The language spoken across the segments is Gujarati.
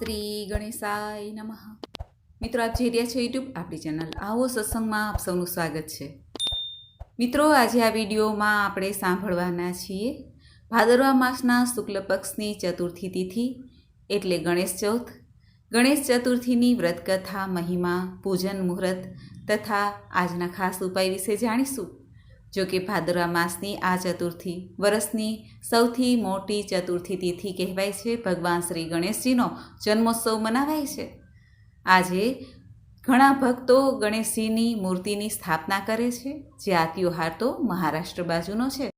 શ્રી ગણેશાય નમઃ. મિત્રો, આપ જોઈ રહ્યા છો યુટ્યુબ આપણી ચેનલ આવો સત્સંગમાં આપ સૌનું સ્વાગત છે. મિત્રો, આજે આ વિડીયોમાં આપણે સાંભળવાના છીએ ભાદરવા માસના શુક્લ પક્ષની ચતુર્થી તિથિ એટલે ગણેશ ચૌથ. ગણેશ ચતુર્થીની વ્રતકથા, મહિમા, પૂજન મુહૂર્ત તથા આજના ખાસ ઉપાય વિશે જાણીશું. જો કે ભાદરવા માસની આ ચતુર્થી વર્ષની સૌથી મોટી ચતુર્થી તિથિ કહેવાય છે. ભગવાન શ્રી ગણેશજીનો જન્મોત્સવ મનાવાય છે. આજે ઘણા ભક્તો ગણેશજીની મૂર્તિની સ્થાપના કરે છે. જે આ ત્યોહાર તો મહારાષ્ટ્ર બાજુનો છે.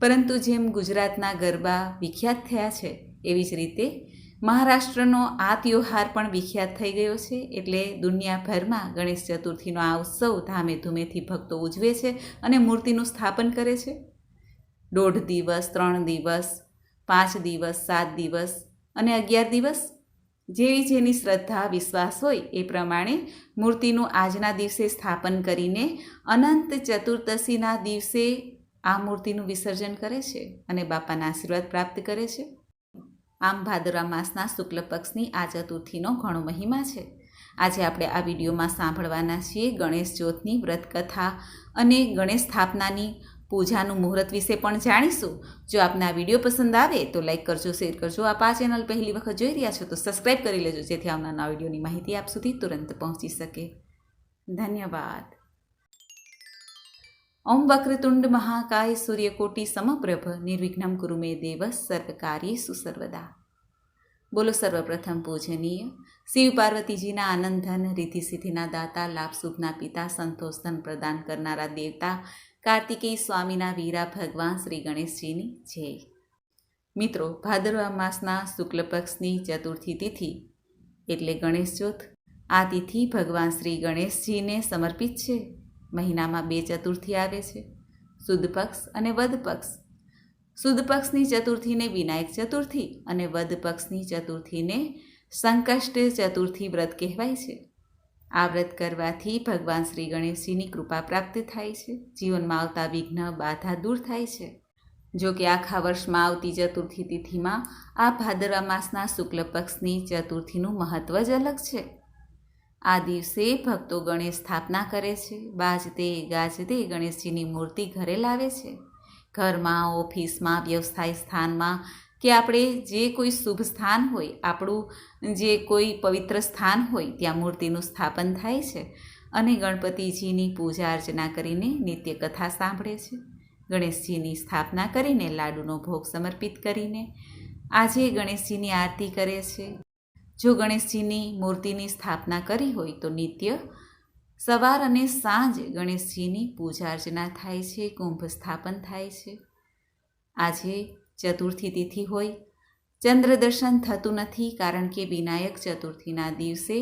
પરંતુ જેમ ગુજરાતના ગરબા વિખ્યાત થયા છે, એવી જ રીતે મહારાષ્ટ્રનો આ ત્યોહાર પણ વિખ્યાત થઈ ગયો છે, એટલે દુનિયાભરમાં ગણેશ ચતુર્થીનો આ ઉત્સવ ધામે ધૂમેથી ભક્તો ઉજવે છે અને મૂર્તિનું સ્થાપન કરે છે. દોઢ દિવસ, ત્રણ દિવસ, પાંચ દિવસ, સાત દિવસ અને અગિયાર દિવસ. જેવી જેની શ્રદ્ધા, વિશ્વાસ હોય એ પ્રમાણે મૂર્તિનું આજના દિવસે સ્થાપન કરીને અનંત ચતુર્દશીના દિવસે આ મૂર્તિનું વિસર્જન કરે છે અને બાપાના આશીર્વાદ પ્રાપ્ત કરે છે. આમ ભાદરા માસના શુક્લ પક્ષની આ ચતુર્થીનો ઘણો મહિમા છે. આજે આપણે આ વિડીયોમાં સાંભળવાના છીએ ગણેશ ચોથની વ્રતકથા અને ગણેશ સ્થાપનાની પૂજાનું મુહૂર્ત વિશે પણ જાણીશું. જો આપને આ વીડિયો પસંદ આવે તો લાઈક કરજો, શેર કરજો. આપ આ ચેનલ પહેલી વખત જોઈ રહ્યા છો તો સબસ્ક્રાઈબ કરી લેજો જેથી આવનારા વિડીયોની માહિતી આપ સુધી તુરંત પહોંચી શકે. ધન્યવાદ. ઓમ વક્રતુંડ મહાકાય સૂર્યકોટી સમપ્રભ, નિર્વિઘ્નમ કુરુ મે દેવ સર્વકાર્યેષુ સર્વદા બોલો સર્વપ્રથમ પૂજનીય. શિવ પાર્વતીજીના આનંદન રીતિ સિદ્ધિના દાતા, લાભ શુભના પિતા, સંતોષધન પ્રદાન કરનારા દેવતા, કાર્તિકેય સ્વામીના વીરા ભગવાન શ્રી ગણેશજીની જય. મિત્રો, ભાદરવા માસના શુક્લ પક્ષની ચતુર્થી તિથિ એટલે ગણેશ ચોથ. આ તિથિ ભગવાન શ્રી ગણેશજીને સમર્પિત છે. મહિનામાં બે ચતુર્થી આવે છે. સુદ પક્ષ અને વધ પક્ષ. સુદ પક્ષની ચતુર્થીને વિનાયક ચતુર્થી અને વદ પક્ષની ચતુર્થીને સંકષ્ટ ચતુર્થી વ્રત કહેવાય છે. આ વ્રત કરવાથી ભગવાન શ્રી ગણેશજીની કૃપા પ્રાપ્ત થાય છે. જીવનમાં આવતા વિઘ્ન, બાધા દૂર થાય છે. જો કે આખા વર્ષમાં આવતી ચતુર્થી તિથિમાં આ ભાદરવા માસના શુક્લ પક્ષની ચતુર્થીનું મહત્ત્વ જ અલગ છે. આ દિવસે ભક્તો ગણેશ સ્થાપના કરે છે, બાજતે ગાજતે ગણેશજીની મૂર્તિ ઘરે લાવે છે. ઘરમાં, ઓફિસમાં, વ્યવસાય સ્થાનમાં કે આપણે જે કોઈ શુભ સ્થાન હોય, આપણું જે કોઈ પવિત્ર સ્થાન હોય, ત્યાં મૂર્તિનું સ્થાપન થાય છે અને ગણપતિજીની પૂજા અર્ચના કરીને નિત્ય કથા સાંભળે છે. ગણેશજીની સ્થાપના કરીને લાડુનો ભોગ સમર્પિત કરીને આજે ગણેશજીની આરતી કરે છે. જો ગણેશજીની મૂર્તિની સ્થાપના કરી હોય તો નિત્ય સવાર અને સાંજ ગણેશજીની પૂજા અર્ચના થાય છે, કુંભ સ્થાપન થાય છે. આજે ચતુર્થી તિથિ હોય. ચંદ્ર દર્શન થતું નથી કારણ કે વિનાયક ચતુર્થીના દિવસે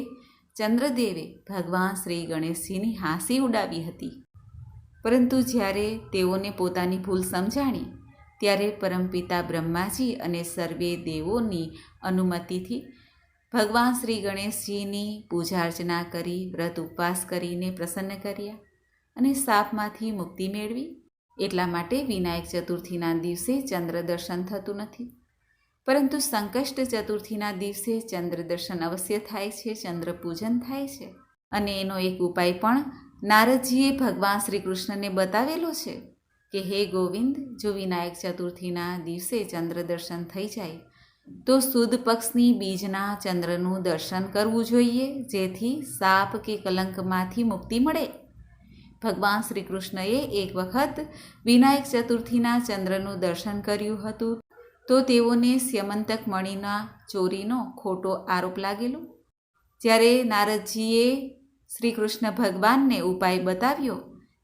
ચંદ્રદેવે ભગવાન શ્રી ગણેશજીની હાંસી ઉડાવી હતી. પરંતુ જ્યારે તેઓને પોતાની ભૂલ સમજાણી, ત્યારે પરમપિતા બ્રહ્માજી અને સર્વે દેવોની અનુમતિથી ભગવાન શ્રી ગણેશજીની પૂજા અર્ચના કરી, વ્રત ઉપવાસ કરીને પ્રસન્ન કર્યા અને સાપમાંથી મુક્તિ મેળવી. એટલા માટે વિનાયક ચતુર્થીના દિવસે ચંદ્ર દર્શન થતું નથી. પરંતુ સંકષ્ટ ચતુર્થીના દિવસે ચંદ્ર દર્શન અવશ્ય થાય છે, ચંદ્ર પૂજન થાય છે. અને એનો એક ઉપાય પણ નારદજીએ ભગવાન શ્રી કૃષ્ણને બતાવેલો છે કે, હે ગોવિંદ, જો વિનાયક ચતુર્થીના દિવસે ચંદ્ર દર્શન થઈ જાય તો સુદ પક્ષની બીજના ચંદ્રનું દર્શન કરવું જોઈએ, જેથી સાપ કે કલંકમાંથી મુક્તિ મળે. ભગવાન શ્રી કૃષ્ણએ એક વખત વિનાયક ચતુર્થીના ચંદ્રનું દર્શન કર્યું હતું, તો તેઓને સ્યમંતક મણીના ચોરીનો ખોટો આરોપ લાગેલો. જ્યારે નારદજીએ શ્રી કૃષ્ણ ભગવાનને ઉપાય બતાવ્યો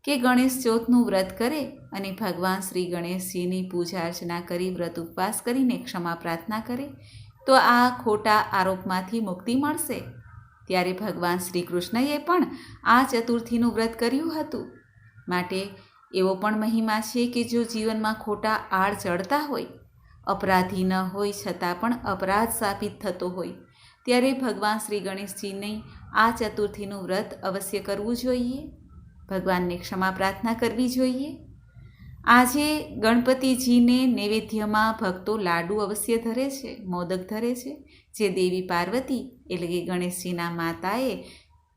કે ગણેશ ચોથનું વ્રત કરે અને ભગવાન શ્રી ગણેશજીની પૂજા અર્ચના કરી, વ્રત ઉપવાસ કરીને ક્ષમા પ્રાર્થના કરે, તો આ ખોટા આરોપમાંથી મુક્તિ મળશે. ત્યારે ભગવાન શ્રી કૃષ્ણએ પણ આ ચતુર્થીનું વ્રત કર્યું હતું. માટે એવો પણ મહિમા છે કે જો જીવનમાં ખોટા આડ ચડતા હોય, અપરાધી ન હોય છતાં પણ અપરાધ સાબિત થતો હોય, ત્યારે ભગવાન શ્રી ગણેશજીની આ ચતુર્થીનું વ્રત અવશ્ય કરવું જોઈએ. ભગવાનને ક્ષમા પ્રાર્થના કરવી જોઈએ. આજે ગણપતિજીને નૈવેદ્યમાં ભક્તો લાડુ અવશ્ય ધરે છે, મોદક ધરે છે. જે દેવી પાર્વતી એટલે કે ગણેશજીના માતાએ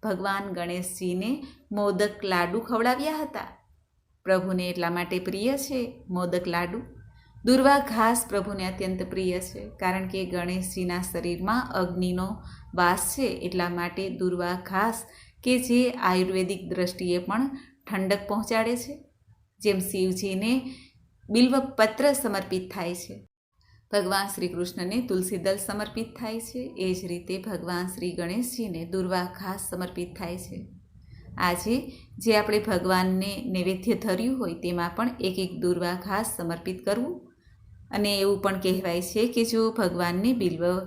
ભગવાન ગણેશજીને મોદક લાડુ ખવડાવ્યા હતા. પ્રભુને એટલા માટે પ્રિય છે મોદક લાડુ. દુર્વા ઘાસ પ્રભુને અત્યંત પ્રિય છે, કારણ કે ગણેશજીના શરીરમાં અગ્નિનો વાસ છે, એટલા માટે દુર્વા ઘાસ કે જે આયુર્વેદિક દ્રષ્ટિએ પણ ઠંડક પહોંચાડે છે. જેમ શિવજીને બિલ્વપત્ર સમર્પિત થાય છે. ભગવાન શ્રી કૃષ્ણને તુલસીદલ સમર્પિત થાય છે. એ જ રીતે ભગવાન શ્રી ગણેશજીને દુર્વા ઘાસ સમર્પિત થાય છે. આજે જે આપણે ભગવાનને નૈવેદ્ય ધર્યું હોય તેમાં પણ એક એક દુર્વા ઘાસ સમર્પિત કરવું. અને એવું પણ કહેવાય છે કે જો ભગવાનને બિલ્વ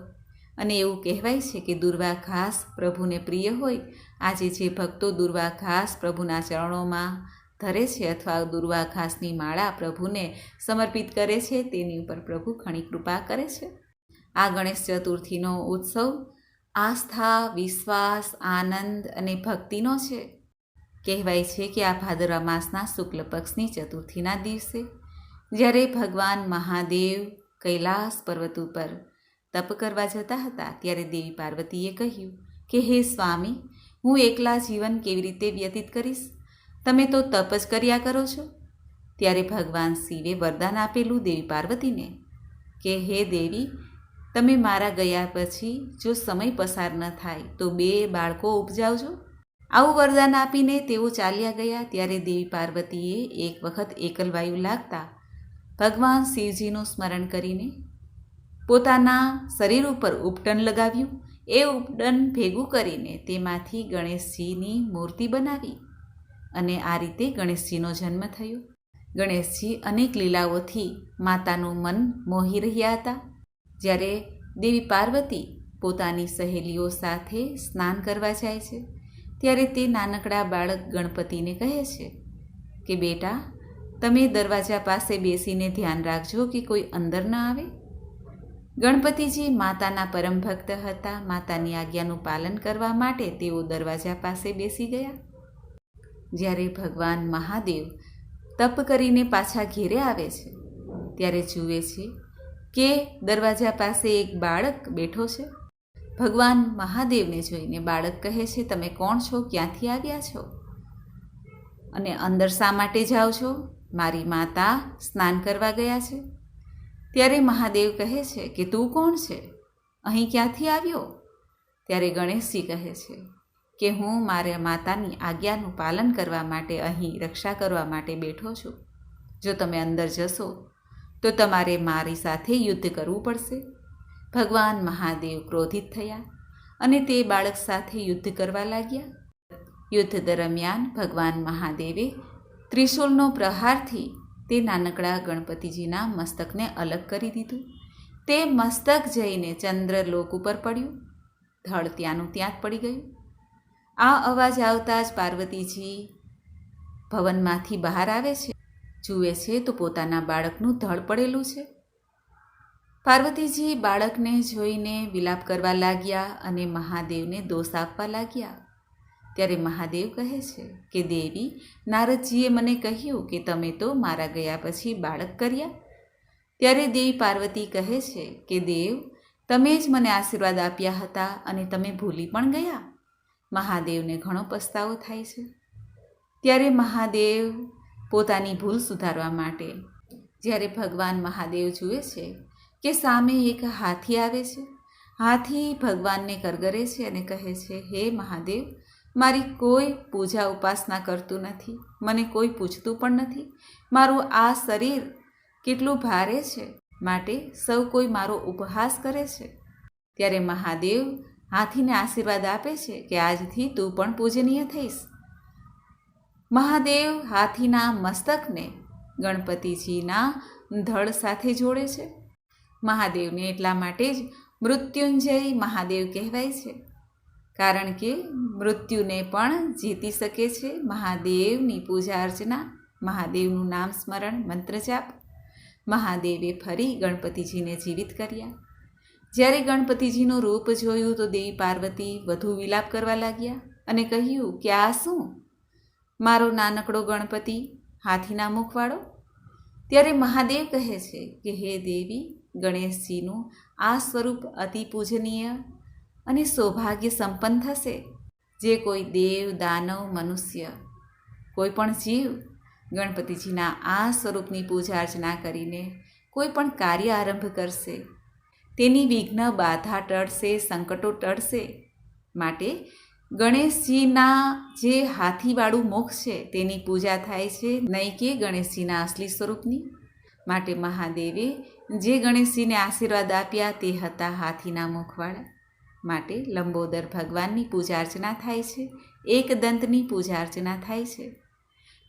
અને એવું કહેવાય છે કે દુર્વા ઘાસ પ્રભુને પ્રિય હોય, આજે જે ભક્તો દુર્વા ઘાસ પ્રભુના ચરણોમાં ધરે છે અથવા દુર્વા ઘાસની માળા પ્રભુને સમર્પિત કરે છે, તેની ઉપર પ્રભુ ઘણી કૃપા કરે છે. આ ગણેશ ચતુર્થીનો ઉત્સવ આસ્થા, વિશ્વાસ, આનંદ અને ભક્તિનો છે. કહેવાય છે કે આ ભાદરવા માસના શુક્લ પક્ષની ચતુર્થીના દિવસે, જ્યારે ભગવાન મહાદેવ કૈલાસ પર્વત ઉપર તપ કરવા જતા હતા, ત્યારે દેવી પાર્વતીએ કહ્યું કે, હે સ્વામી, હું એકલા જીવન કેવી રીતે વ્યતીત કરીશ? તમે તો તપ જ કર્યા કરો છો? ત્યારે ભગવાન શિવે વરદાન આપેલું દેવી પાર્વતીને કે, હે દેવી, તમે મારા ગયા પછી જો સમય પસાર ન થાય તો બે બાળકો ઉપજાવજો. આવું વરદાન આપીને તેઓ ચાલ્યા ગયા. ત્યારે દેવી પાર્વતીએ એક વખત એકલવાયુ લાગતા ભગવાન શિવજીનું સ્મરણ કરીને પોતાના શરીર ઉપર ઉપટન લગાવ્યું. એ ઉપટન ભેગું કરીને તેમાંથી ગણેશજીની મૂર્તિ બનાવી. અને આ રીતે ગણેશજીનો જન્મ થયો. ગણેશજી અનેક લીલાઓથી માતાનું મન મોહી રહ્યા હતા. જ્યારે દેવી પાર્વતી પોતાની સહેલીઓ સાથે સ્નાન કરવા જાય છે, ત્યારે તે નાનકડા બાળક ગણપતિને કહે છે કે, બેટા, તમે દરવાજા પાસે બેસીને ધ્યાન રાખજો કે કોઈ અંદર ન આવે. ગણપતિજી માતાના પરમ ભક્ત હતા. માતાની આજ્ઞાનું પાલન કરવા માટે તેઓ દરવાજા પાસે બેસી ગયા. જ્યારે ભગવાન મહાદેવ તપ કરીને પાછા ઘેરે આવે છે, ત્યારે જુએ છે કે દરવાજા પાસે એક બાળક બેઠો છે. ભગવાન મહાદેવને જોઈને બાળક કહે છે, તમે કોણ છો? ક્યાંથી આવ્યા છો? અને અંદર શા માટે જાઓ છો? મારી માતા સ્નાન કરવા ગયા છે. ત્યારે મહાદેવ કહે છે કે, તું કોણ છે? અહીં ક્યાંથી આવ્યો? ત્યારે ગણેશજી કહે છે કે હું મારા માતાની આજ્ઞાનું પાલન કરવા માટે અહીં રક્ષા કરવા માટે બેઠો છું. જો તમે અંદર જશો, તો તમારે મારી સાથે યુદ્ધ કરવું પડશે. ભગવાન મહાદેવ ક્રોધિત થયા અને તે બાળક સાથે યુદ્ધ કરવા લાગ્યા. યુદ્ધ દરમિયાન ભગવાન મહાદેવે ત્રિશુલનો પ્રહારથી તે નાનકડા ગણપતિજીના મસ્તકને અલગ કરી દીધું. તે મસ્તક જઈને ચંદ્રલોક ઉપર પડ્યું. ધડ ત્યાંનું ત્યાં જ પડી ગયું. આ અવાજ આવતા જ પાર્વતીજી ભવનમાંથી બહાર આવે છે. જુએ છે તો પોતાના બાળકનું ધડ પડેલું છે. પાર્વતીજી બાળકને જોઈને વિલાપ કરવા લાગ્યા અને મહાદેવને દોષ આપવા લાગ્યા. ત્યારે મહાદેવ કહે છે કે, દેવી, નારદજીએ મને કહ્યું કે તમે તો મારા ગયા પછી બાળક કર્યા. ત્યારે દેવી પાર્વતી કહે છે કે, દેવ, તમે જ મને આશીર્વાદ આપ્યા હતા અને તમે ભૂલી પણ ગયા. મહાદેવને ઘણો પસ્તાવો થાય છે. ત્યારે મહાદેવ પોતાની ભૂલ સુધારવા માટે, જ્યારે ભગવાન મહાદેવ જુએ છે કે સામે એક હાથી આવે છે, હાથી ભગવાનને કરગરે છે અને કહે છે, હે મહાદેવ, મારી કોઈ પૂજા ઉપાસના કરતું નથી, મને કોઈ પૂછતું પણ નથી, મારું આ શરીર કેટલું ભારે છે, માટે સૌ કોઈ મારો ઉપહાસ કરે છે. ત્યારે મહાદેવ હાથીને આશીર્વાદ આપે છે કે આજથી તું પણ પૂજનીય થઈશ. મહાદેવ હાથીના મસ્તકને ગણપતિજીના ધડ સાથે જોડે છે. મહાદેવને એટલા માટે જ મૃત્યુંજય મહાદેવ કહેવાય છે. કારણ કે મૃત્યુને પણ જીતી શકે છે મહાદેવની પૂજા અર્ચના, મહાદેવનું નામ સ્મરણ, મંત્ર જાપ. મહાદેવે ફરી ગણપતિજીને જીવિત કર્યા. જ્યારે ગણપતિજીનું રૂપ જોયું તો દેવી પાર્વતી વધુ વિલાપ કરવા લાગ્યા અને કહ્યું કે આ શું? મારો નાનકડો ગણપતિ હાથીના મુખવાળો? ત્યારે મહાદેવ કહે છે કે, હે દેવી, ગણેશજીનું આ સ્વરૂપ અતિ પૂજનીય અને સૌભાગ્ય સંપન્ન થશે. જે કોઈ દેવ, દાનવ, મનુષ્ય, કોઈ પણ જીવ ગણપતિજીના આ સ્વરૂપની પૂજા અર્ચના કરીને કોઈ પણ કાર્ય આરંભ કરશે તેની વિઘ્ન બાધા ટળશે, સંકટો ટળશે. માટે ગણેશજીના જે હાથીવાળું મુખ છે, તેની પૂજા થાય છે. નહીં કે ગણેશજીના અસલી સ્વરૂપની. માટે મહાદેવે જે ગણેશજીને આશીર્વાદ આપ્યા તે હતા હાથીના મુખવાળા. માટે લંબોદર ભગવાનની પૂજા અર્ચના થાય છે. એક દંતની પૂજા અર્ચના થાય છે.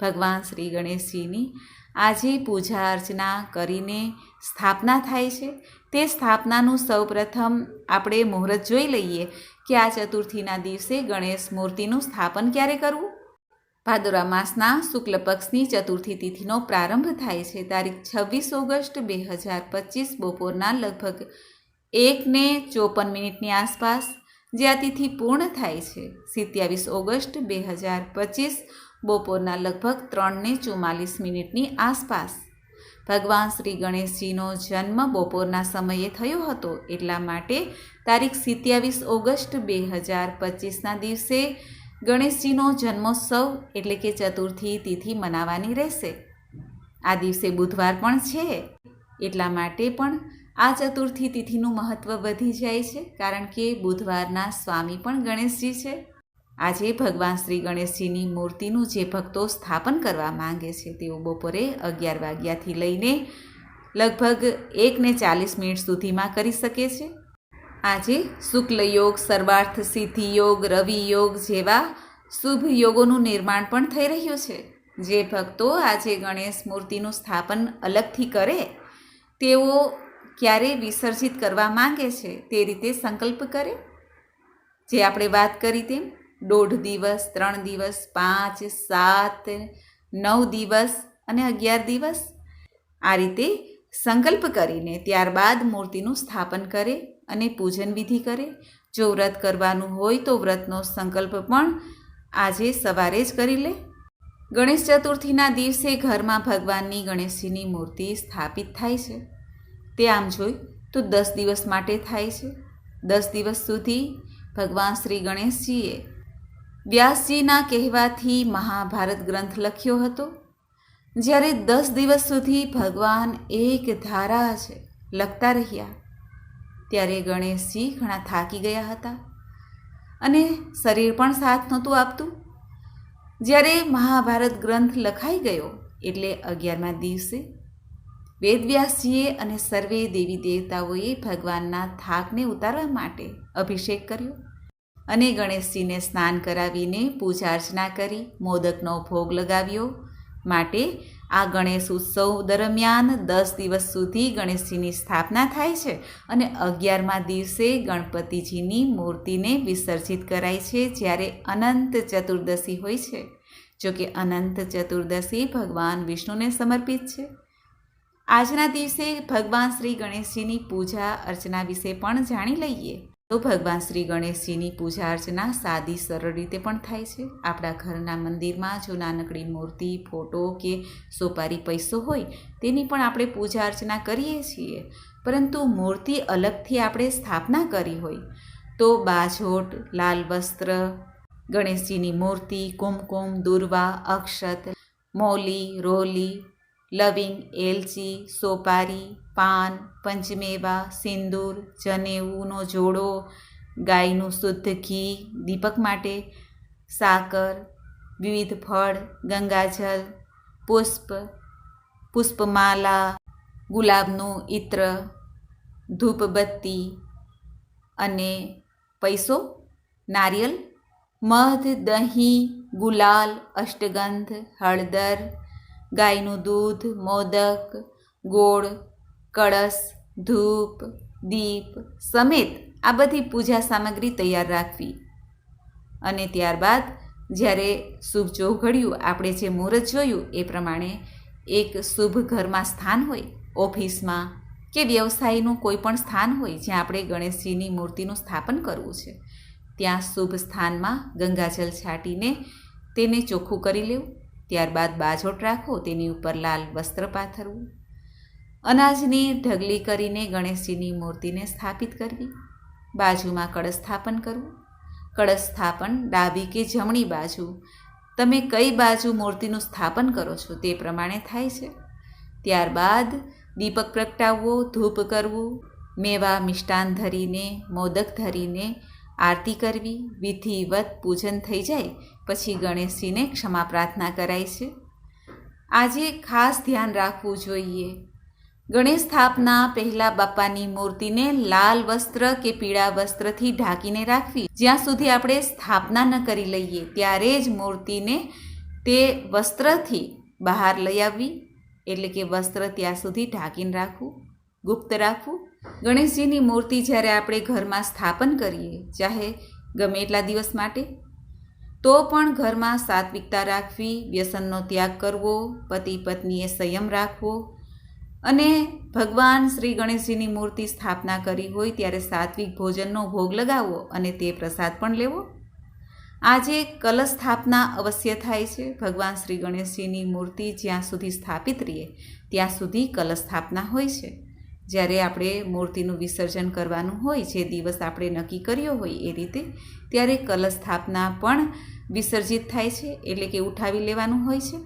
ભગવાન શ્રી ગણેશજીની આજે પૂજા અર્ચના કરીને સ્થાપના થાય છે. તે સ્થાપનાનું સૌપ્રથમ આપણે મુહૂર્ત જોઈ લઈએ કે આ ચતુર્થીના દિવસે ગણેશ મૂર્તિનું સ્થાપન ક્યારે કરવું? ભાદરવા માસના શુક્લ પક્ષની ચતુર્થી તિથિનો પ્રારંભ થાય છે. તારીખ છવ્વીસ ઓગસ્ટ બે હજાર પચીસ બપોરના લગભગ એકને ચોપન મિનિટની આસપાસ જે આ તિથિ પૂર્ણ થાય છે. સિત્યાવીસ ઓગસ્ટ બે હજાર પચીસ બપોરના લગભગ ત્રણને ચુમ્માલીસ મિનિટની આસપાસ. ભગવાન શ્રી ગણેશજીનો જન્મ બપોરના સમયે થયો હતો એટલા માટે તારીખ સિત્યાવીસ ઓગસ્ટ બે હજાર પચીસના દિવસે ગણેશજીનો જન્મોત્સવ એટલે કે ચતુર્થી તિથિ મનાવવાની રહેશે. આ દિવસે બુધવાર પણ છે, એટલા માટે પણ આ ચતુર્થી તિથિનું મહત્ત્વ વધી જાય છે, કારણ કે બુધવારના સ્વામી પણ ગણેશજી છે. આજે ભગવાન શ્રી ગણેશજીની મૂર્તિનું જે ભક્તો સ્થાપન કરવા માંગે છે તેઓ બપોરે અગિયાર વાગ્યાથી લઈને લગભગ એકને ચાલીસ મિનિટ સુધીમાં કરી શકે છે. આજે શુક્લ યોગ, સર્વાર્થ સિદ્ધિ યોગ, રવિ યોગ જેવા શુભ યોગોનું નિર્માણ પણ થઈ રહ્યું છે. જે ભક્તો આજે ગણેશ મૂર્તિનું સ્થાપન અલગથી કરે, તેઓ ક્યારે વિસર્જિત કરવા માંગે છે તે રીતે સંકલ્પ કરે. જે આપણે વાત કરી તેમ દોઢ દિવસ, ત્રણ દિવસ, પાંચ, સાત, નવ દિવસ અને અગિયાર દિવસ. આ રીતે સંકલ્પ કરીને ત્યારબાદ મૂર્તિનું સ્થાપન કરે અને પૂજન વિધિ કરે. જો વ્રત કરવાનું હોય તો વ્રતનો સંકલ્પ પણ આજે સવારે જ કરી લે. ગણેશ ચતુર્થીના દિવસે ઘરમાં ભગવાનની ગણેશજીની મૂર્તિ સ્થાપિત થાય છે. તે આમ જોઈ તો દસ દિવસ માટે થાય છે. દસ દિવસ સુધી ભગવાન શ્રી ગણેશજીએ વ્યાસજીના કહેવાથી મહાભારત ગ્રંથ લખ્યો હતો. જ્યારે દસ દિવસ સુધી ભગવાન એક ધારા છે લખતા રહ્યા, ત્યારે ગણેશજી ઘણા થાકી ગયા હતા અને શરીર પણ સાથ નહોતું આપતું. જ્યારે મહાભારત ગ્રંથ લખાઈ ગયો એટલે અગિયારમા દિવસે વેદવ્યાસજીએ અને સર્વે દેવી દેવતાઓએ ભગવાનના થાકને ઉતારવા માટે અભિષેક કર્યો. અને ગણેશજીને સ્નાન કરાવીને પૂજા અર્ચના કરી, મોદકનો ભોગ લગાવ્યો. માટે આ ગણેશ ઉત્સવ દરમિયાન દસ દિવસ સુધી ગણેશજીની સ્થાપના થાય છે અને અગિયારમા દિવસે ગણપતિજીની મૂર્તિને વિસર્જિત કરાય છે જ્યારે અનંત ચતુર્દશી હોય છે. જોકે અનંત ચતુર્દશી ભગવાન વિષ્ણુને સમર્પિત છે. આજના દિવસે ભગવાન શ્રી ગણેશજીની પૂજા અર્ચના વિશે પણ જાણી લઈએ. તો ભગવાન શ્રી ગણેશજીની પૂજા અર્ચના સાદી સરળ રીતે પણ થાય છે. આપણા ઘરના મંદિરમાં જો નાનકડી મૂર્તિ, ફોટો કે સોપારી પૈસો હોય, તેની પણ આપણે પૂજા અર્ચના કરીએ છીએ. પરંતુ મૂર્તિ અલગથી આપણે સ્થાપના કરી હોય, તો બાજોટ, લાલ વસ્ત્ર, ગણેશજીની મૂર્તિ, કુમકુમ, દુર્વા, અક્ષત, મોલી, રોલી લવિંગ, એલચી, સોપારી, પાન, પંચમેવા, સિંદૂર જનેવુનો જોડો, ગાયનું શુદ્ધ ઘી, દીપક માટે સાકર, વિવિધ ફળ, ગંગાજલ, પુષ્પ, પુષ્પમાલા, ગુલાબનું ઇત્ર ધૂપબત્તી અને પૈસો, નારિયેલ, મધ, દહીં, ગુલાલ, અષ્ટગંધ, હળદર ગાયનું દૂધ, મોદક, ગોળ, કળશ, ધૂપ, દીપ સમેત આ બધી પૂજા સામગ્રી તૈયાર રાખવી. અને ત્યારબાદ જ્યારે શુભ ચોઘડ્યું આપણે જે મુહૂર્ત જોયું એ પ્રમાણે એક શુભ ઘરમાં સ્થાન હોય, ઓફિસમાં કે વ્યવસાયનું કોઈ પણ સ્થાન હોય, જ્યાં આપણે ગણેશજીની મૂર્તિનું સ્થાપન કરવું છે, ત્યાં શુભ સ્થાનમાં ગંગાજલ છાંટીને તેને ચોખ્ખું કરી લેવું. ત્યારબાદ બાજોટ રાખો, તેની ઉપર લાલ વસ્ત્ર પાથરવું. અનાજની ઢગલી કરીને ગણેશજીની મૂર્તિને સ્થાપિત કરવી. બાજુમાં કળશ સ્થાપન કરવું. કળશ સ્થાપન ડાબી કે જમણી બાજુ. તમે કઈ બાજુ મૂર્તિનું સ્થાપન કરો છો તે પ્રમાણે થાય છે. ત્યારબાદ દીપક પ્રગટાવવો, ધૂપ કરવું. મેવા મિષ્ટાન ધરીને, મોદક ધરીને આરતી કરવી વિધિવત પૂજન થઈ જાય, પછી ગણેશજીને ક્ષમા પ્રાર્થના કરાય છે. આજે ખાસ ધ્યાન રાખવું જોઈએ. ગણેશ સ્થાપના પહેલાં બાપાની મૂર્તિને લાલ વસ્ત્ર કે પીળા વસ્ત્રથી ઢાંકીને રાખવી. જ્યાં સુધી આપણે સ્થાપના ન કરી લઈએ, ત્યારે જ મૂર્તિને તે વસ્ત્રથી બહાર લઈ આવવી, એટલે કે વસ્ત્ર ત્યાં સુધી ઢાંકીને રાખવું, ગુપ્ત રાખવું ગણેશજીની મૂર્તિ જ્યારે આપણે ઘરમાં સ્થાપન કરીએ, ચાહે ગમે એટલા દિવસ માટે, તો પણ ઘરમાં સાત્વિકતા રાખવી, વ્યસનનો ત્યાગ કરવો પતિ પત્નીએ સંયમ રાખવો અને ભગવાન શ્રી ગણેશજીની મૂર્તિ સ્થાપના કરી હોય ત્યારે સાત્વિક ભોજનનો ભોગ લગાવવો અને તે પ્રસાદ પણ લેવો. આજે કલશ સ્થાપના અવશ્ય થાય છે. ભગવાન શ્રી ગણેશજીની મૂર્તિ જ્યાં સુધી સ્થાપિત રહીએ, ત્યાં સુધી કલશ સ્થાપના હોય છે. જ્યારે આપણે મૂર્તિનું વિસર્જન કરવાનું હોય, જે દિવસ આપણે નક્કી કર્યો હોય એ રીતે, ત્યારે કલશ સ્થાપના પણ વિસર્જિત થાય છે, એટલે કે ઉઠાવી લેવાનું હોય છે.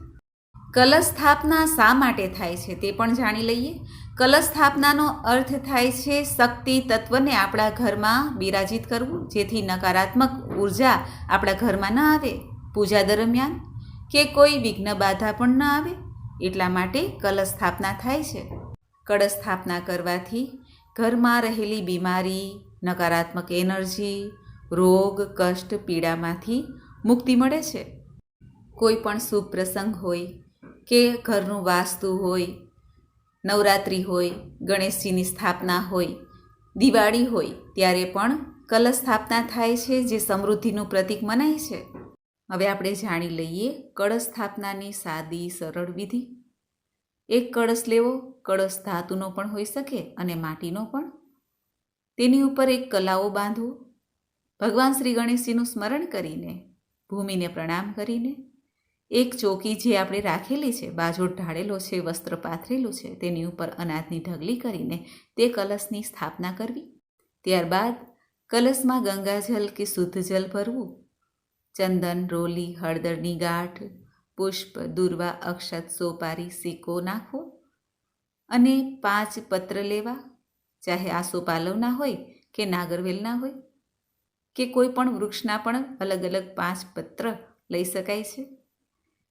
કલશ સ્થાપના શા માટે થાય છે તે પણ જાણી લઈએ. કલશ સ્થાપનાનો અર્થ થાય છે શક્તિ તત્વને આપણા ઘરમાં બિરાજિત કરવું, જેથી નકારાત્મક ઊર્જા આપણા ઘરમાં ન આવે. પૂજા દરમિયાન કે કોઈ વિઘ્ન બાધા પણ ન આવે, એટલા માટે કલશ સ્થાપના થાય છે. કળશ સ્થાપના કરવાથી ઘરમાં રહેલી બીમારી, નકારાત્મક એનર્જી, રોગ, કષ્ટ પીડામાંથી મુક્તિ મળે છે. કોઈ પણ શુભ પ્રસંગ હોય કે ઘરનું વાસ્તુ હોય, નવરાત્રિ હોય, ગણેશજીની સ્થાપના હોય, દિવાળી હોય, ત્યારે પણ કલશ સ્થાપના થાય છે જે સમૃદ્ધિનું પ્રતીક મનાય છે. હવે આપણે જાણી લઈએ કળશ સ્થાપનાની સાદી, સરળ વિધિ. એક કળશ લેવો, કળશ ધાતુનો પણ હોઈ શકે અને માટીનો પણ. તેની ઉપર એક કલાઓ બાંધવો. ભગવાન શ્રી ગણેશજીનું સ્મરણ કરીને, ભૂમિને પ્રણામ કરીને. એક ચોકી જે આપણે રાખેલી છે બાજોટ ઢાળેલો છે, વસ્ત્ર પાથરેલું છે, તેની ઉપર અનાજની ઢગલી કરીને તે કલશની સ્થાપના કરવી. ત્યારબાદ કલશમાં ગંગાજલ કે શુદ્ધ જલ ભરવું. ચંદન, રોલી, હળદરની ગાંઠ પુષ્પ, દુર્વા, અક્ષત, સોપારી, સિક્કો નાખવો અને પાંચ પત્ર લેવા. ચાહે આસોપાલવના હોય કે નાગરવેલના હોય કે કોઈ પણ વૃક્ષના પણ અલગ અલગ પાંચ પત્ર લઈ શકાય છે.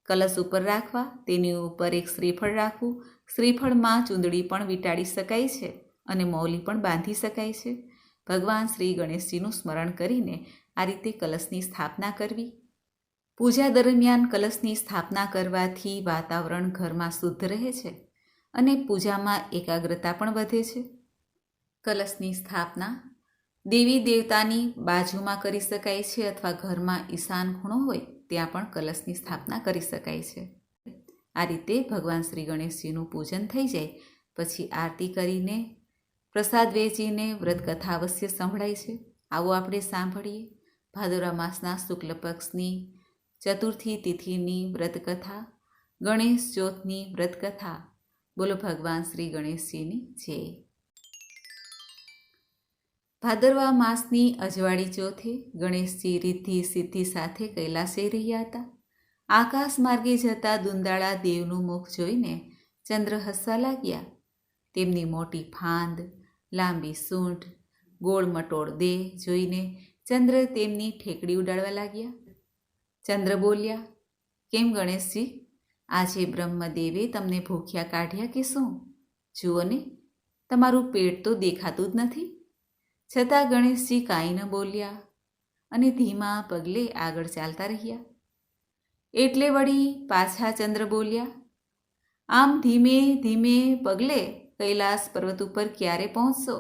કલશ ઉપર રાખવા, તેની ઉપર એક શ્રીફળ રાખવું. શ્રીફળમાં ચૂંદડી પણ વીંટાળી શકાય છે અને મૌલી પણ બાંધી શકાય છે. ભગવાન શ્રી ગણેશજીનું સ્મરણ કરીને આ રીતે કલશની સ્થાપના કરવી. પૂજા દરમિયાન કલશની સ્થાપના કરવાથી વાતાવરણ ઘરમાં શુદ્ધ રહે છે અને પૂજામાં એકાગ્રતા પણ વધે છે. કલશની સ્થાપના દેવી દેવતાની બાજુમાં કરી શકાય છે અથવા ઘરમાં ઈશાન ખૂણો હોય ત્યાં પણ કલશની સ્થાપના કરી શકાય છે. આ રીતે ભગવાન શ્રી ગણેશજીનું પૂજન થઈ જાય, પછી આરતી કરીને પ્રસાદ વેચીને વ્રતકથા અવશ્ય સંભળાય છે. આવો આપણે સાંભળીએ. ભાદરવા માસના શુક્લ પક્ષની ચતુર્થી તિથિની વ્રતકથા, ગણેશ ચોથની વ્રતકથા. બોલો ભગવાન શ્રી ગણેશજીની જય. ભાદરવા માસની અજવાળી ચોથે ગણેશજી રિદ્ધિ સિદ્ધિ સાથે કૈલાસે રહ્યા હતા. આકાશ માર્ગે જતા દુંદાળા દેવનું મુખ જોઈને ચંદ્ર હસવા લાગ્યા. તેમની મોટી ફાંદ, લાંબી સૂંઢ ગોળ મટોળ દેહ જોઈને ચંદ્ર તેમની ઠેકડી ઉડાડવા લાગ્યા. ચંદ્ર બોલ્યા, કેમ ગણેશજી? આજે બ્રહ્મદેવે તમને ભૂખ્યા કાઢ્યા કે શું? જુઓ ને, તમારું પેટ તો દેખાતું જ નથી. છતાં ગણેશજી કાંઈ ન બોલ્યા અને ધીમા પગલે આગળ ચાલતા રહ્યા. એટલે વળી પાછા ચંદ્ર બોલ્યા, આમ ધીમે ધીમે પગલે કૈલાસ પર્વત ઉપર ક્યારે પહોંચશો?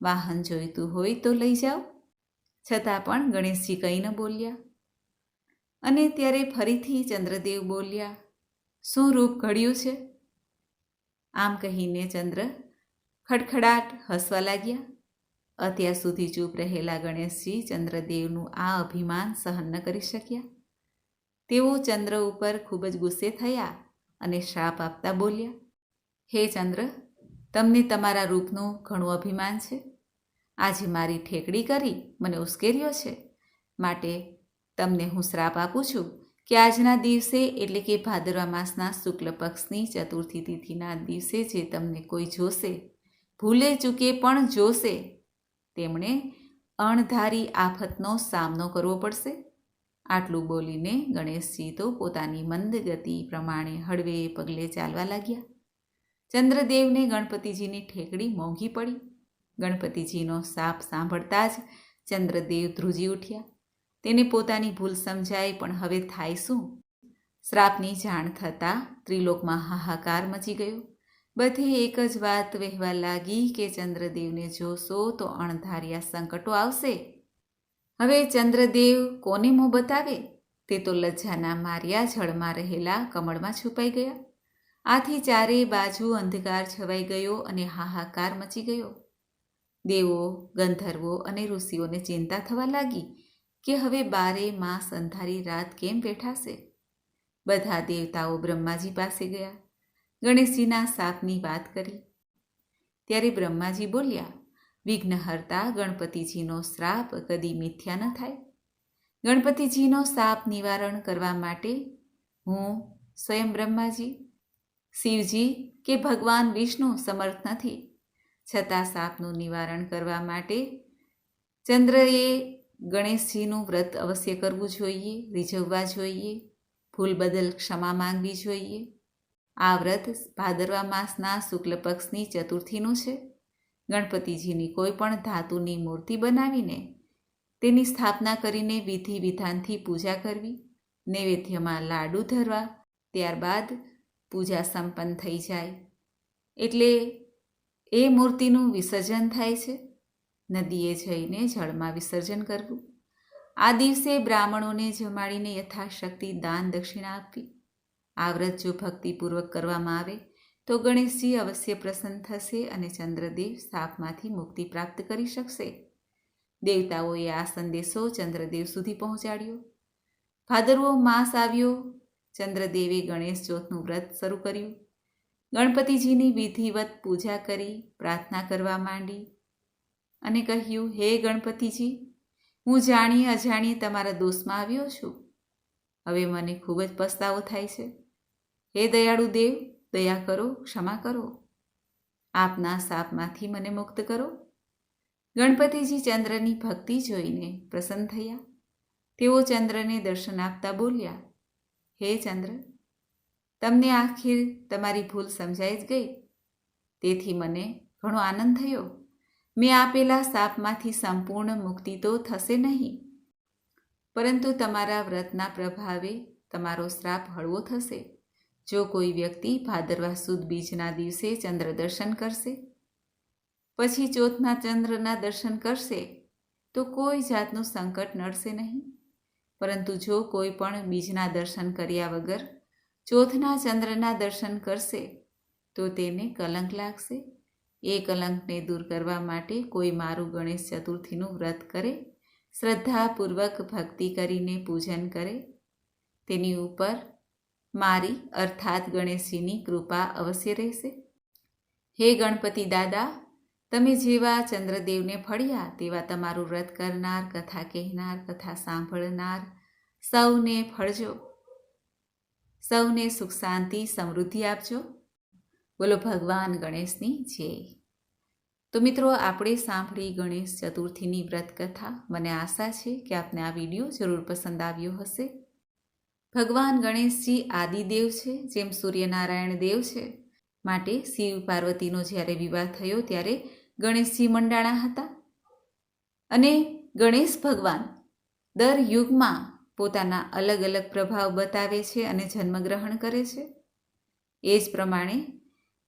વાહન જોઈતું હોય તો લઈ જાઓ. છતાં પણ ગણેશજી કંઈ ન બોલ્યા. અને ત્યારે ફરીથી ચંદ્રદેવ બોલ્યા, શું રૂપ ઘડ્યું છે? આમ કહીને ચંદ્ર ખડખડાટ હસવા લાગ્યા. અત્યાર સુધી ચૂપ રહેલા ગણેશજી ચંદ્રદેવનું આ અભિમાન સહન ન કરી શક્યા. તેઓ ચંદ્ર ઉપર ખૂબ જ ગુસ્સે થયા અને શાપ આપતા બોલ્યા, હે ચંદ્ર, તમને તમારા રૂપનું ઘણું અભિમાન છે. આજે મારી ઠેકડી કરી મને ઉશ્કેર્યો છે. માટે તમને હું શ્રાપ આપું છું કે આજના દિવસે, એટલે કે ભાદરવા માસના શુક્લ પક્ષની ચતુર્થી તિથિના દિવસે જે તમને કોઈ જોશે, ભૂલે ચૂકે પણ જોશે, તેમણે અણધારી આફતનો સામનો કરવો પડશે. આટલું બોલીને ગણેશજી તો પોતાની મંદ ગતિ પ્રમાણે હળવે પગલે ચાલવા લાગ્યા. ચંદ્રદેવને ગણપતિજીની ઠેકડી મોંઘી પડી. ગણપતિજીનો સાપ સાંભળતા જ ચંદ્રદેવ ધ્રુજી ઉઠ્યા. તેને પોતાની ભૂલ સમજાય પણ હવે થાય શું? શ્રાપની જાણ થતાં ત્રિલોકમાં હાહાકાર મચી ગયો. બધે એક જ વાત વહેવા લાગી કે ચંદ્રદેવને જોશો તો અણધાર્યા સંકટો આવશે. હવે ચંદ્રદેવ કોને મોં બતાવે? તે તો લજ્જાના માર્યા જળમાં રહેલા કમળમાં છુપાઈ ગયા. આથી ચારે બાજુ અંધકાર છવાઈ ગયો અને હાહાકાર મચી ગયો. દેવો, ગંધર્વો અને ઋષિઓને ચિંતા થવા લાગી. કે હવે બારે માસ અંધારી રાત કેમ બેઠાશે? બધા દેવતાઓ બ્રહ્માજી પાસે ગયા. ગણેશજીના સાપની વાત કરી. ત્યારે બ્રહ્માજી બોલ્યા વિઘ્નહર્તા ગણપતિજીનો શ્રાપ કદી મિથ્યા ન થાય. ગણપતિજીનો સાપ નિવારણ કરવા માટે હું સ્વયં બ્રહ્માજી, શિવજી કે ભગવાન વિષ્ણુ સમર્થ નથી. છતાં સાપનું નિવારણ કરવા માટે ચંદ્રએ ગણેશજીનું વ્રત અવશ્ય કરવું જોઈએ, રીઝવવા જોઈએ ભૂલ બદલ ક્ષમા માંગવી જોઈએ. આ વ્રત ભાદરવા માસના શુક્લ પક્ષની ચતુર્થીનું છે. ગણપતિજીની કોઈ પણ ધાતુની મૂર્તિ બનાવીને તેની સ્થાપના કરીને વિધિ વિધાનથી પૂજા કરવી, નૈવેદ્યમાં લાડુ ધરવા, ત્યારબાદ પૂજા સંપન્ન થઈ જાય. એટલે એ મૂર્તિનું વિસર્જન થાય છે. નદીએ જઈને જળમાં વિસર્જન કરવું. આ દિવસે બ્રાહ્મણોને જમાડીને યથાશક્તિ દાન દક્ષિણા આપવી. આ વ્રત જો ભક્તિપૂર્વક કરવામાં આવે, તો ગણેશજી અવશ્ય પ્રસન્ન થશે અને ચંદ્રદેવ સાપમાંથી મુક્તિ પ્રાપ્ત કરી શકશે. દેવતાઓએ આ સંદેશો ચંદ્રદેવ સુધી પહોંચાડ્યો. ભાદરવો માસ આવ્યો. ચંદ્રદેવે ગણેશ ચોથનું વ્રત શરૂ કર્યું. ગણપતિજીની વિધિવત પૂજા કરી, પ્રાર્થના કરવા માંડી. અને કહ્યું, હે ગણપતિજી, હું જાણીએ અજાણીએ તમારા દોષમાં આવ્યો છું. હવે મને ખૂબ જ પસ્તાવો થાય છે. હે દયાળુ દેવ, દયા કરો, ક્ષમા કરો. આપના સાપમાંથી મને મુક્ત કરો. ગણપતિજી ચંદ્રની ભક્તિ જોઈને પ્રસન્ન થયા. તેઓ ચંદ્રને દર્શન આપતા બોલ્યા, હે ચંદ્ર, તમને આખીર તમારી ભૂલ સમજાઈ જ ગઈ. તેથી મને ઘણો આનંદ થયો. મેં આપેલા સાપમાંથી સંપૂર્ણ મુક્તિ તો થશે નહીં. પરંતુ તમારા વ્રતના પ્રભાવે તમારો શ્રાપ હળવો થશે. જો કોઈ વ્યક્તિ ભાદરવા સુદ બીજના દિવસે ચંદ્ર દર્શન કરશે, પછી ચોથના ચંદ્રના દર્શન કરશે, તો કોઈ જાતનું સંકટ નડશે નહીં. પરંતુ જો કોઈ પણ બીજના દર્શન કર્યા વગર ચોથના ચંદ્રના દર્શન કરશે, તો તેને કલંક લાગશે. એ કલંકને દૂર કરવા માટે કોઈ મારું ગણેશ ચતુર્થીનું વ્રત કરે, શ્રદ્ધાપૂર્વક ભક્તિ કરીને પૂજન કરે. તેની ઉપર મારી અર્થાત ગણેશજીની કૃપા અવશ્ય રહેશે. હે ગણપતિ દાદા, તમે જેવા ચંદ્રદેવને ફળ્યા તેવા તમારું વ્રત કરનાર, કથા કહેનાર, કથા સાંભળનાર સૌને ફળજો. સૌને સુખ શાંતિ, સમૃદ્ધિ આપજો. બોલો ભગવાન ગણેશની જય. તો મિત્રો, આપણે સાંભળી ગણેશ ચતુર્થીની વ્રત કથા મને આશા છે કે આપને આ વીડિયો જરૂર પસંદ આવ્યો હશે. ભગવાન ગણેશજી આદિદેવ છે, જેમ સૂર્યનારાયણ દેવ છે માટે શિવ પાર્વતીનો જ્યારે વિવાહ થયો ત્યારે ગણેશજી મંડાણા હતા. અને ગણેશ ભગવાન દર યુગમાં પોતાના અલગ અલગ પ્રભાવ બતાવે છે અને જન્મગ્રહણ કરે છે. એ જ પ્રમાણે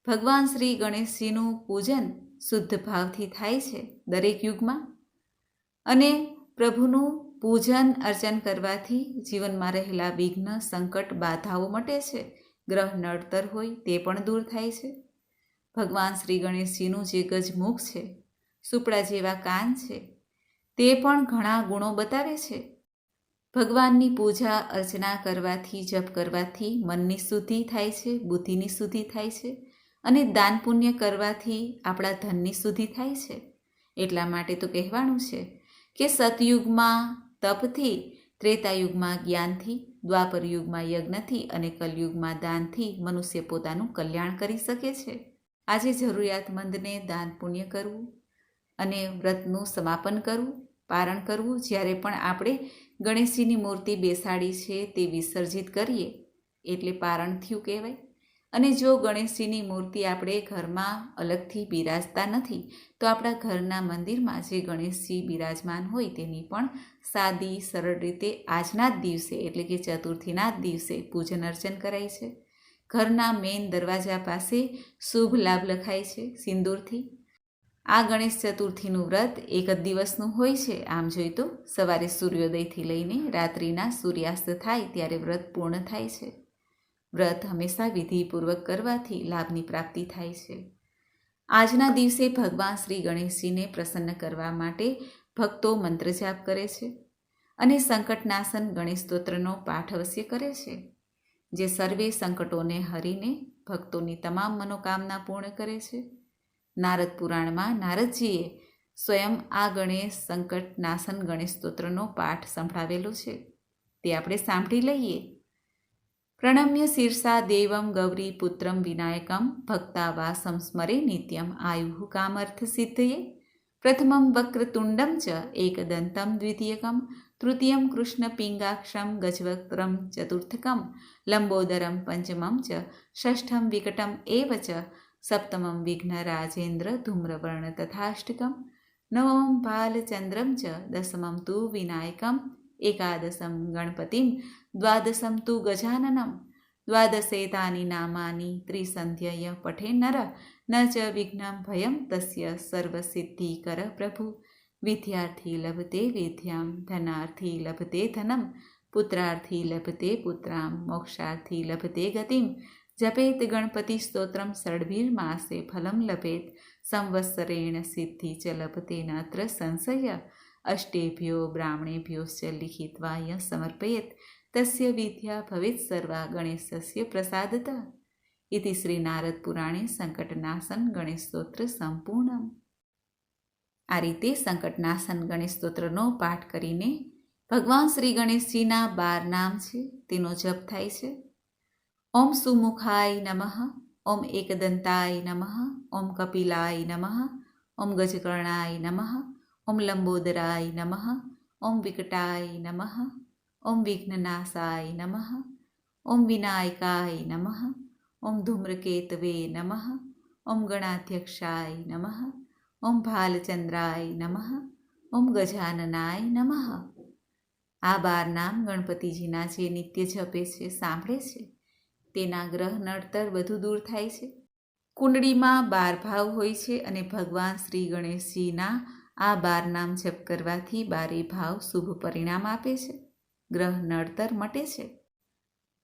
ભગવાન શ્રી ગણેશજીનું પૂજન શુદ્ધ ભાવથી થાય છે દરેક યુગમાં. અને પ્રભુનું પૂજન અર્ચન કરવાથી જીવનમાં રહેલા વિઘ્ન, સંકટ, બાધાઓ મટે છે. ગ્રહ નડતર હોય તે પણ દૂર થાય છે. ભગવાન શ્રી ગણેશજીનું જે ગજમુખ છે, સુપડા જેવા કાન છે, તે પણ ઘણા ગુણો બતાવે છે. ભગવાનની પૂજા, અર્ચના કરવાથી, જપ કરવાથી મનની શુદ્ધિ થાય છે, બુદ્ધિની શુદ્ધિ થાય છે. અને દાન પુણ્ય કરવાથી આપણા ધનની શુદ્ધિ થાય છે. એટલા માટે તો કહેવાનું છે કે સતયુગમાં તપથી, ત્રેતાયુગમાં જ્ઞાનથી દ્વાપર યુગમાં યજ્ઞથી અને કલયુગમાં દાનથી મનુષ્ય પોતાનું કલ્યાણ કરી શકે છે. આજે જરૂરિયાતમંદને દાન પુણ્ય કરવું અને વ્રતનું સમાપન કરવું, પારણ કરવું જ્યારે પણ આપણે ગણેશજીની મૂર્તિ બેસાડી છે તે વિસર્જિત કરીએ, એટલે પારણ થયું કહેવાય. અને જો ગણેશજીની મૂર્તિ આપણે ઘરમાં અલગથી બિરાજતા નથી, તો આપણા ઘરના મંદિરમાં જે ગણેશજી બિરાજમાન હોય તેની પણ સાદી, સરળ રીતે આજના જ દિવસે, એટલે કે ચતુર્થીના જ દિવસે પૂજન અર્ચન કરાય છે. ઘરના મેઇન દરવાજા પાસે શુભ લાભ લખાય છે સિંદૂરથી. આ ગણેશ ચતુર્થીનું વ્રત એક જ દિવસનું હોય છે. આમ જોઈ તો સવારે સૂર્યોદયથી લઈને રાત્રિના સૂર્યાસ્ત થાય ત્યારે વ્રત પૂર્ણ થાય છે. વ્રત હંમેશા વિધિપૂર્વક કરવાથી લાભની પ્રાપ્તિ થાય છે. આજના દિવસે ભગવાન શ્રી ગણેશજીને પ્રસન્ન કરવા માટે ભક્તો મંત્ર જાપ કરે છે અને સંકટનાશન ગણેશ સ્તોત્રનો પાઠ અવશ્ય કરે છે, જે સર્વે સંકટોને હરીને ભક્તોની તમામ મનોકામના પૂર્ણ કરે છે. નારદ પુરાણમાં નારદજીએ સ્વયં આ ગણેશ સંકટનાશન ગણેશ સ્તોત્રનો પાઠ સંભળાવેલો છે. તે આપણે સાંભળી લઈએ. પ્રણમ્ય શીર્ષા દેવમ ગૌરી પુત્રમ વિનાયકમ ભક્તાવાસમ સ્મરે નિત્યમ આયુ કામર્થ સિદ્ધયે પ્રથમમ વક્રતુંડમ ચ એકદંતમ દ્વિતીયકમ તૃતીયમ કૃષ્ણપિંગાક્ષમ ગજવક્રમ ચતુર્થકમ લંબોદરમ પંચમમ ચ ષષ્ઠમ વિકટમ એવ ચ સપ્તમમ વિઘ્નરાજેન્દ્ર ધૂમ્રવર્ણ તથાષ્ટકમ નવમં બાલચંદ્રમ ચ દસમમ તુ વિનાયકમ એકાદશમ ગણપતિમ દ્વાદશમ તુ ગજાનનમ દ્વાદશેતાની નામાની ત્રિસંધ્યય પઠે નર ન ચ વિઘ્નમ ભયમ તસ્ય સર્વસિદ્ધિકર પ્રભુ વિદ્યાર્થી લભતે વિદ્યામ ધનાર્થી લભતે ધનમ પુત્રાર્થી લભતે પુત્રામ મોક્ષાર્થી લભતે ગતિમ જપેત ગણપતિ સ્તોત્રમ ષડભીર્માસે ફલમ લભેત સંવત્સરેણ સિદ્ધિ ચ લભતે નાત્ર સંશય અષ્ટેભ્યો બ્રાહ્મણેભ્યોશ્ચ लिखित्वा સમર્પયેત તસ્ય વિદ્યા ભવેત સર્વા ગણેશસ્ય પ્રસાદત ઇતિ શ્રી નારદ પુરાણે સંકટનાશન ગણેશ સ્તોત્ર સંપૂર્ણ આ રીતે સંકટનાશન ગણેશ સ્તોત્રનો પાઠ કરીને ભગવાન શ્રી ગણેશજીના બાર નામ છે તેનો જપ થાય છે ઓમ સુમુખાય નમઃ ઓમ એકદંતાય નમઃ ઓમ કપિલાય નમઃ ઓમ ગજકર્ણાય નમઃ ઓમ લંબોદરાય નમઃ ઓમ વિકટાય નમઃ ઓમ વિઘ્નનાશાય નમઃ ઓમ વિનાયકાય નમઃ ઓમ ધૂમ્રકેતવે નમઃ ઓમ ગણાધ્યક્ષાય નમઃ ઓમ ભાલચંદ્રાય નમઃ ઓમ ગજાનનાય નમઃ આ બાર નામ ગણપતિજીના જે નિત્ય જપે છે સાંભળે છે। તેના ગ્રહ નડતર બધું દૂર થાય છે। કુંડળીમાં બાર ભાવ હોય છે અને ભગવાન શ્રી ગણેશજીના આ બાર નામ જપ કરવાથી બારે ભાવ શુભ પરિણામ આપે છે. ગ્રહ નડતર મટે છે.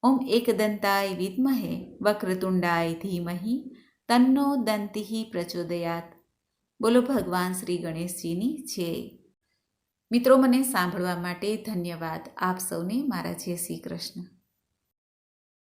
ઓમ એકદંતાય વિદ્મહે, વક્રતુંડાય ધીમહિ, તન્નો દંતિહી પ્રચોદયાત. બોલો ભગવાન શ્રી ગણેશજીની જય. મિત્રો, મને સાંભળવા માટે ધન્યવાદ. આપ સૌને મારા જય શ્રી કૃષ્ણ.